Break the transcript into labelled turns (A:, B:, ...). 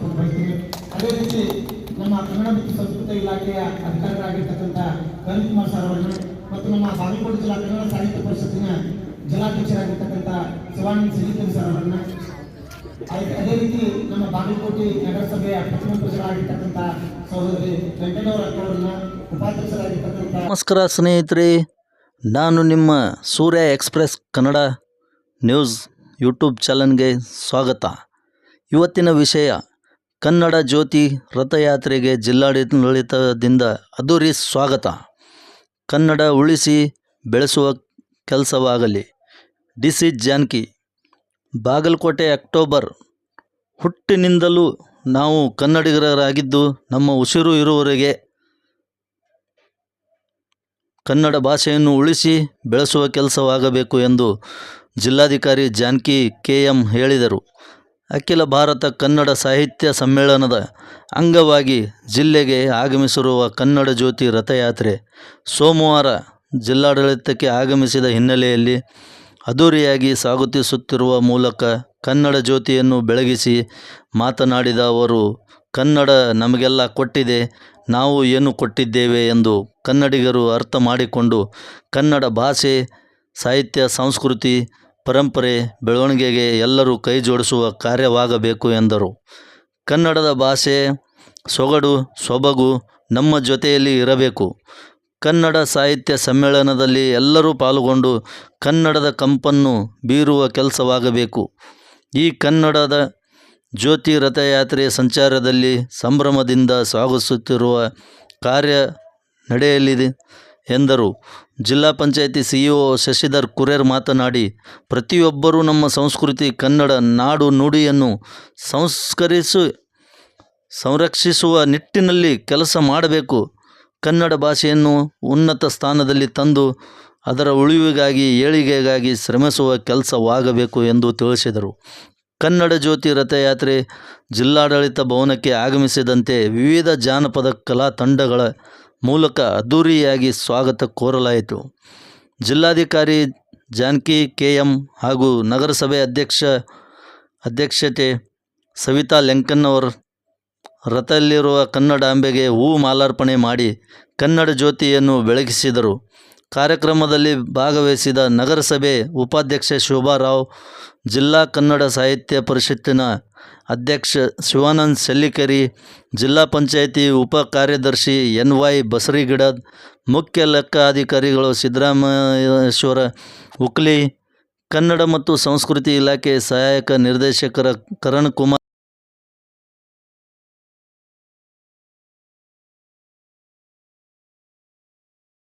A: ಮಾಡ್ಕೊಂಡು ಬಯಸ್ತೀನಿ ಅದೇ ರೀತಿ ನಮ್ಮ ಕನ್ನಡ ಮತ್ತು ಸಂಸ್ಕೃತಿ ಇಲಾಖೆಯ ಅಧಿಕಾರಿಗಳಾಗಿರ್ತಕ್ಕಂಥ ಕುಮಾರ್ ಸರ್ ಅವರನ್ನು ಮತ್ತು ನಮ್ಮ ಬಾಗಲಕೋಟೆ ಜಿಲ್ಲಾ ಕನ್ನಡ ಸಾಹಿತ್ಯ ಪರಿಷತ್ತಿನ ಜಿಲ್ಲಾಧ್ಯಕ್ಷರಾಗಿರ್ತಕ್ಕಂಥ ಶಿವಾನಂದ ಸಿರಿಕನ್ ಸರ್ ಅವರನ್ನು. ಅದೇ ರೀತಿ ನಮ್ಮ ಬಾಗಲಕೋಟೆ ನಗರಸಭೆಯ ಪ್ರಥಮ ಪುರುಷರಾಗಿರ್ತಕ್ಕಂಥ ಸಹೋದರಿ ವೆಂಕಟೇಶ್ವರ ಅಕ್ಕವರನ್ನ ಉಪಾಧ್ಯಕ್ಷರಾಗಿರ್ತಕ್ಕಂಥ
B: ನಮಸ್ಕಾರ ಸ್ನೇಹಿತರೆ, ನಾನು ನಿಮ್ಮ Surya express Kannada news YouTube ಚಾನಲ್ಗೆ ಸ್ವಾಗತ. ಇವತ್ತಿನ ವಿಷಯ ಕನ್ನಡ ಜ್ಯೋತಿ ರಥಯಾತ್ರೆಗೆ ಜಿಲ್ಲಾಡಳಿತದಿಂದ ಅದೂರಿ ಸ್ವಾಗತ. ಕನ್ನಡ ಉಳಿಸಿ ಬೆಳೆಸುವ ಕೆಲಸವಾಗಲಿ. D C Janki, Bagalkot, October ಹುಟ್ಟಿನಿಂದಲೂ ನಾವು ಕನ್ನಡಿಗರಾಗಿದ್ದು ನಮ್ಮ ಉಸಿರು ಇರುವವರೆಗೆ ಕನ್ನಡ ಭಾಷೆಯನ್ನು ಉಳಿಸಿ ಬೆಳೆಸುವ ಕೆಲಸವಾಗಬೇಕು ಎಂದು ಜಿಲ್ಲಾಧಿಕಾರಿ ಜಾನ್ಕಿ ಕೆ ಎಂ ಹೇಳಿದರು. ಅಖಿಲ ಭಾರತ ಕನ್ನಡ ಸಾಹಿತ್ಯ ಸಮ್ಮೇಳನದ ಅಂಗವಾಗಿ ಜಿಲ್ಲೆಗೆ ಆಗಮಿಸಿರುವ ಕನ್ನಡ ಜ್ಯೋತಿ ರಥಯಾತ್ರೆ ಸೋಮವಾರ ಜಿಲ್ಲಾಡಳಿತಕ್ಕೆ ಆಗಮಿಸಿದ ಹಿನ್ನೆಲೆಯಲ್ಲಿ ಅದ್ದೂರಿಯಾಗಿ ಸ್ವಾಗತಿಸುತ್ತಿರುವ ಮೂಲಕ ಕನ್ನಡ ಜ್ಯೋತಿಯನ್ನು ಬೆಳಗಿಸಿ ಮಾತನಾಡಿದ ಅವರು, ಕನ್ನಡ ನಮಗೆಲ್ಲ ಕೊಟ್ಟಿದೆ, ನಾವು ಏನು ಕೊಟ್ಟಿದ್ದೇವೆ ಎಂದು ಕನ್ನಡಿಗರು ಅರ್ಥ ಮಾಡಿಕೊಂಡು ಕನ್ನಡ ಭಾಷೆ, ಸಾಹಿತ್ಯ, ಸಂಸ್ಕೃತಿ ಪರಂಪರೆ ಬೆಳವಣಿಗೆಗೆ ಎಲ್ಲರೂ ಕೈ ಜೋಡಿಸುವ ಕಾರ್ಯವಾಗಬೇಕು ಎಂದರು. ಕನ್ನಡದ ಭಾಷೆ ಸೊಗಡು, ಸೊಬಗು ನಮ್ಮ ಜೊತೆಯಲ್ಲಿ ಇರಬೇಕು. ಕನ್ನಡ ಸಾಹಿತ್ಯ ಸಮ್ಮೇಳನದಲ್ಲಿ ಎಲ್ಲರೂ ಪಾಲ್ಗೊಂಡು ಕನ್ನಡದ ಕಂಪನ್ನು ಬೀರುವ ಕೆಲಸವಾಗಬೇಕು. ಈ ಕನ್ನಡದ ಜ್ಯೋತಿ ರಥಯಾತ್ರೆ ಸಂಚಾರದಲ್ಲಿ ಸಂಭ್ರಮದಿಂದ ಸಾಗಿಸುತ್ತಿರುವ ಕಾರ್ಯ ನಡೆಯಲಿದೆ. ಎಂದರು. ಜಿಲ್ಲಾ ಪಂಚಾಯಿತಿ ಸಿಇಒ ಶಶಿಧರ್ ಕುರೇರ್ ಮಾತನಾಡಿ, ಪ್ರತಿಯೊಬ್ಬರೂ ನಮ್ಮ ಸಂಸ್ಕೃತಿ, ಕನ್ನಡ, ನಾಡು, ನುಡಿಯನ್ನು ಸಂಸ್ಕರಿಸಿ, ಸಂರಕ್ಷಿಸುವ ನಿಟ್ಟಿನಲ್ಲಿ ಕೆಲಸ ಮಾಡಬೇಕು. ಕನ್ನಡ ಭಾಷೆಯನ್ನು ಉನ್ನತ ಸ್ಥಾನದಲ್ಲಿ ತಂದು ಅದರ ಉಳಿವಿಗಾಗಿ, ಏಳಿಗೆಗಾಗಿ ಶ್ರಮಿಸುವ ಕೆಲಸವಾಗಬೇಕು ಎಂದು ತಿಳಿಸಿದರು. ಕನ್ನಡ ಜ್ಯೋತಿ ರಥಯಾತ್ರೆ ಜಿಲ್ಲಾಡಳಿತ ಭವನಕ್ಕೆ ಆಗಮಿಸಿದಂತೆ ವಿವಿಧ ಜಾನಪದ ಕಲಾ ತಂಡಗಳ ಮೂಲಕ ಅದ್ದೂರಿಯಾಗಿ ಸ್ವಾಗತ ಕೋರಲಾಯಿತು. ಜಿಲ್ಲಾಧಿಕಾರಿ ಜಾನಕಿ ಕೆ ಎಂ ಹಾಗೂ ನಗರಸಭೆ ಅಧ್ಯಕ್ಷ ಅಧ್ಯಕ್ಷತೆ ಸವಿತಾ ಲೆಂಕನ್ನವರ್ ರಥದಲ್ಲಿರುವ ಕನ್ನಡಾಂಬೆಗೆ ಹೂ ಮಾಲಾರ್ಪಣೆ ಮಾಡಿ ಕನ್ನಡ ಜ್ಯೋತಿಯನ್ನು ಬೆಳಗಿಸಿದರು. ಕಾರ್ಯಕ್ರಮದಲ್ಲಿ ಭಾಗವಹಿಸಿದ ನಗರಸಭೆ ಉಪಾಧ್ಯಕ್ಷೆ ಶೋಭಾರಾವ್ ಜಿಲ್ಲಾ ಕನ್ನಡ ಸಾಹಿತ್ಯ ಪರಿಷತ್ತಿನ ಅಧ್ಯಕ್ಷ ಶಿವಾನಂದ್ ಸೆಲ್ಲಿಕರಿ, ಜಿಲ್ಲಾ ಪಂಚಾಯಿತಿ ಉಪ ಕಾರ್ಯದರ್ಶಿ ಎನ್ ವೈ ಬಸರಿಗಿಡ, ಮುಖ್ಯ ಲೆಕ್ಕಾಧಿಕಾರಿಗಳು ಸಿದ್ದರಾಮೇಶ್ವರ ಉಕ್ಲಿ, ಕನ್ನಡ ಮತ್ತು ಸಂಸ್ಕೃತಿ ಇಲಾಖೆ ಸಹಾಯಕ ನಿರ್ದೇಶಕರ ಕರಣ್ ಕುಮಾರ್